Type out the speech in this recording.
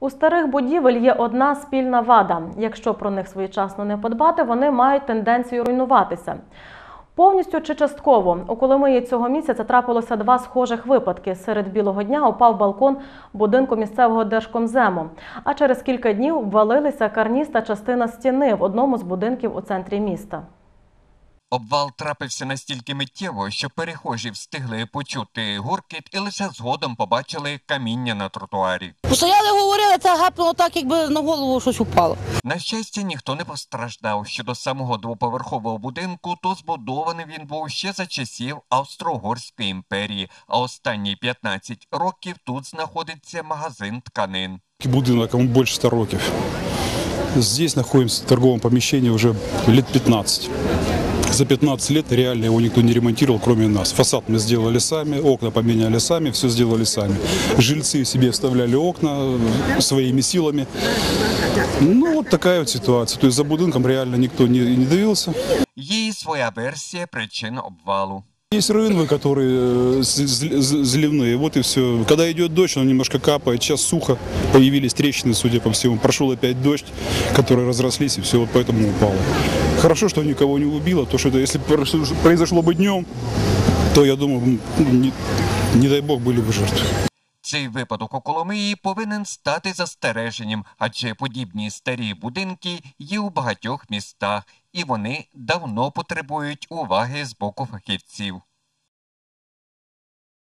У старих будівель є одна спільна вада. Якщо про них своєчасно не подбати, вони мають тенденцію руйнуватися. Повністю чи частково у Коломиї цього місяця трапилося два схожих випадки. Серед білого дня упав балкон будинку місцевого держкомзему. А через кілька днів ввалилися карніз та частина стіни в одному з будинків у центрі міста. Обвал трапився настільки миттєво, що перехожі встигли почути гуркіт і лише згодом побачили каміння на тротуарі. Постояли, говорили, це гапнуло так, якби на голову щось упало. На щастя, ніхто не постраждав. Щодо самого двоповерхового будинку, то збудований він був ще за часів Австро-Угорської імперії, а останні 15 років тут знаходиться магазин тканин. Будинок ему больше 100 років. Здесь находимся в торговом помещении уже лет 15. За 15 лет реально его никто не ремонтировал, кроме нас. Фасад мы сделали сами, окна поменяли сами, все сделали сами. Жильцы себе вставляли окна э, своими силами. Ну, вот такая вот ситуация. То есть за будинком реально никто не, не дивился. Є і своя версія причин обвалу. Есть рынвы, которые э, з- з- з- заливные, вот и все. Когда идет дождь, он немножко капает, сейчас сухо, появились трещины, судя по всему. Прошел опять дождь, которые разрослись, и все, вот поэтому упало. Хорошо, что никого не убило, то что это, если произошло- произошло бы днем, то, я думаю, м, не, не дай бог, были бы жертвы. Цей випадок у Коломиї повинен стати застереженням, адже подібні старі будинки є у багатьох містах, і вони давно потребують уваги з боку фахівців.